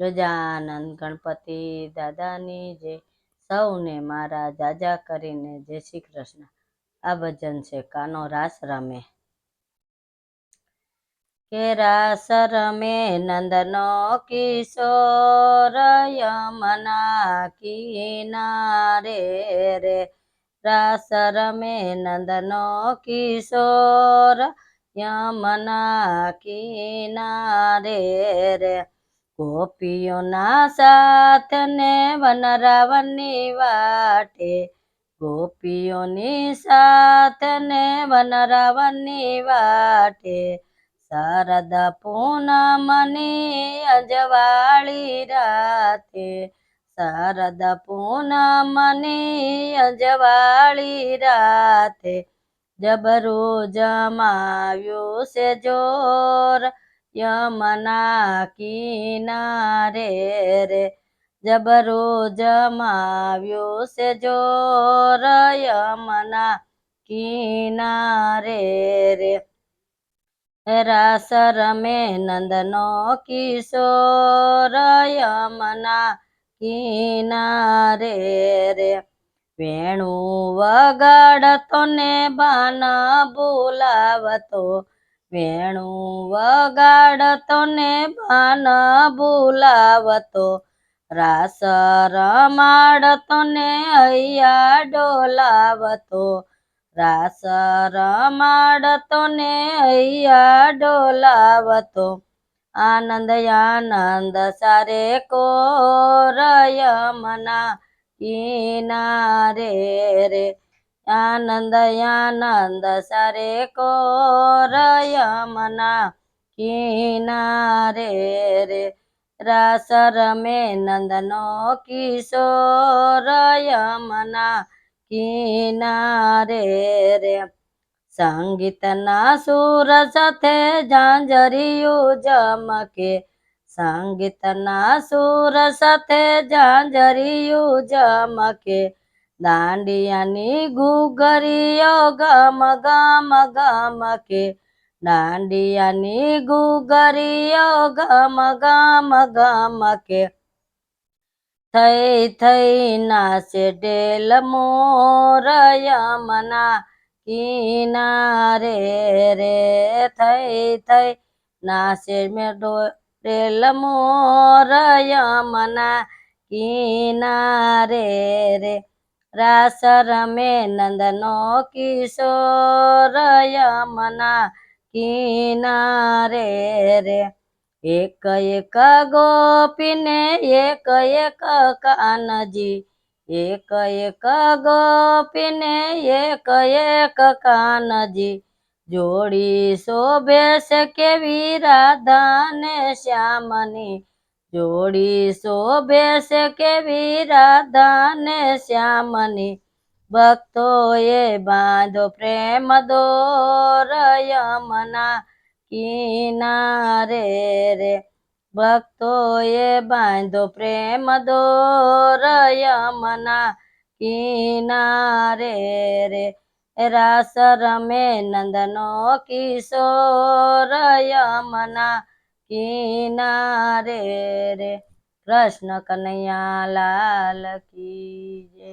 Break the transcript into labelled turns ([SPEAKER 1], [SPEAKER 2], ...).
[SPEAKER 1] ગજાનંદ ગણપતિ દાદાની જે સૌને મારા જાજા કરીને જય શ્રી કૃષ્ણ. આ ભજન છે, કાનો રાસ રમે. કે રાસ રમે, નંદનો કિશોર યમના કિનારે રે. રાસ રમે, નંદનો કિશોર યમના કિનારે રે. ગોપીઓના સાથને વનરાવની વાટે, ગોપીઓની સાથને વનરાવની વાટે, શારદા પૂનમની અજવાળી રાતે, શારદા પૂનમની અજવાળી રાતે, જબરું જમાવ્યું છે જોર યમના કિનારે રે. જબરો જમાવ્યો છે જોર યમના કિનારે રે. રાસ રમે નંદનો કિશોર યમના કિનારે રે. વેણુ વગાડતો ને બાન બોલાવતો વેણું વગાડતો ને ભાન બોલાવતો રાસ રમાડતો ને હૈયા ડોલાવતો. રાસ રમાડતો ને હૈયા ડોલાવતો. આનંદ આનંદ સારે કોરય મના કિનારે રે. આનંદ આનંદ સરે કોરયમના કિનારે રે. રાસ રમે નંદનો કિશોર યમના કિનારે રે. સંગીતના સુર સાથે ઝાંઝરિયું જમકે. સંગીતના સુર સાથે ઝાંઝરિયું જમકે. દાંડિયાની ગુગરીઓ ગમ ગમ ગમ કે. દાંડિયાની ગુગરીઓ ગમ ગમ ગમ કે. થઈ થઈ નાશે ડેલ મોર યમના કિનારે રે. થઈ થઈ નાશે મેડો ડેલ મોર યમના કિનારે રે. રાસ રમે નંદનો કિશોર યમના કિનારે રે. એક એક ગોપીને એક એક કાનજી, એક એક ગોપીને એક એક કાનજી. જોડી શોભે છે કેવી રાધાને શ્યામની જોડી શોભે છે કેવી રાધાને શ્યામની. ભક્તોએ બાંધો પ્રેમ દોર યમના કિનારે રે. ભક્તોએ બાંધો પ્રેમ દોર યમના કિનારે રે. રાસ રમે નંદનો કિશોર યમના કિનારે રે કૃષ્ણ કનૈયા લાલ કી જય.